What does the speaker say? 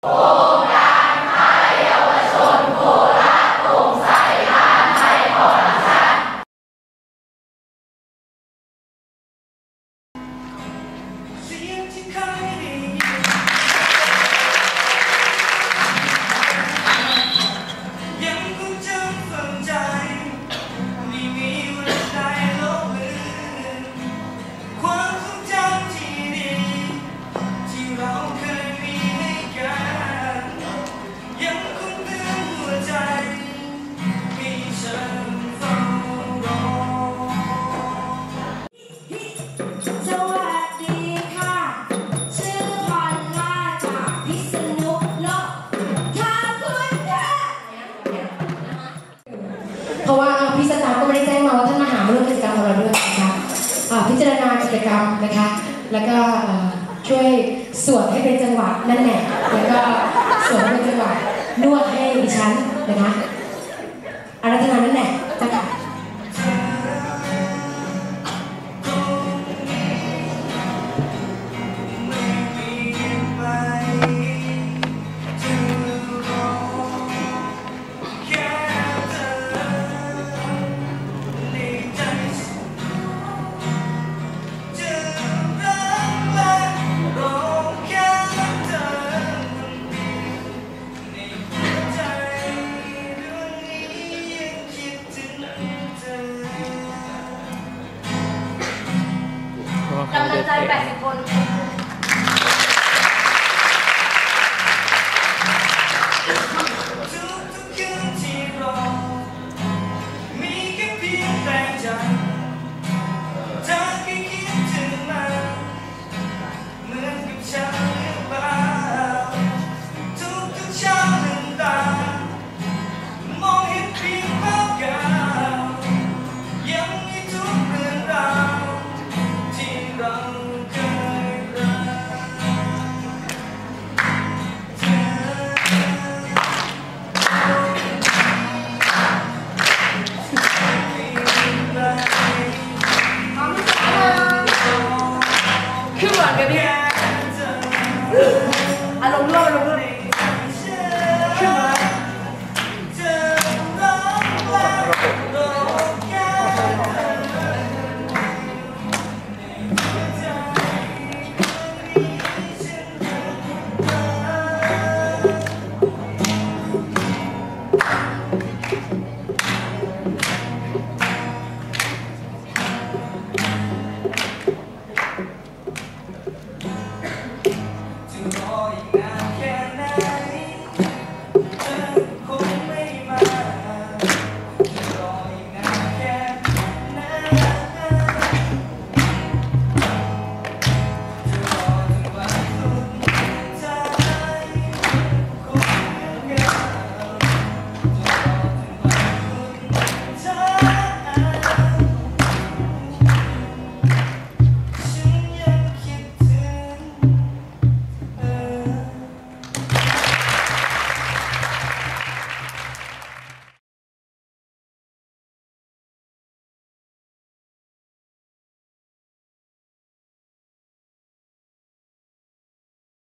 โครงการคายาวชนโคราชโงใสล้านไร้คอร์ันเียี่เเพราะว่าพี่สตาร์ก็ไม่ได้แจ้งมาว่า ท่านมาหาเรื่องกิจกรรมของเราด้วยนะคะพิจารณากิจกรรม นะคะ แล้วก็ช่วยสวดให้เป็นจังหวะนั่นแหละแล้วก็สวดให้เป็นจังหวะนวดให้ดิฉัน นะคะ बताए पैसे कौन को Come on, baby. I don't know, I don't know.